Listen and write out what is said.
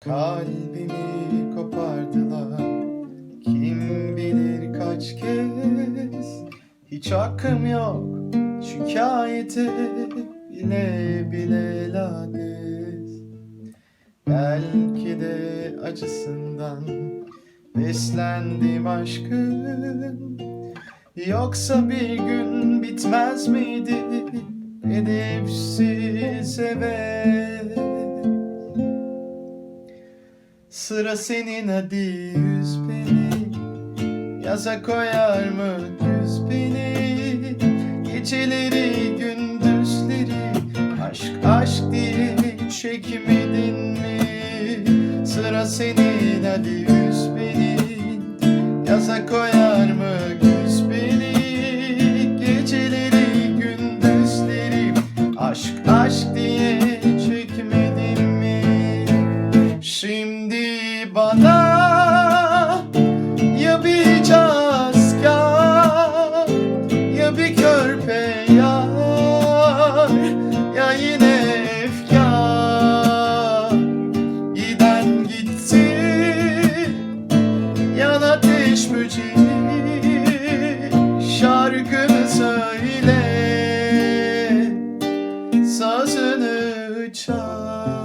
Kalbimi kopardılar. Kim bilir kaç kez? Hiç hakkım yok. Şikayete bile bile lades. Belki de acısından Beslendim aşkın Yoksa bir gün bitmez miydi? Edepsiz evet Sıra senin hadi yüz beni. Yaza koyar mı güz beni? Geceleri gündüzleri Aşk aşk diye çekmedin mi? Sıra senin hadi yüz beni. Yaza koyar bana Ya bir caska Ya bir körpe yar Ya yine efkar. Giden gitti Yan ateş böceği Şarkını söyle Sazını çal.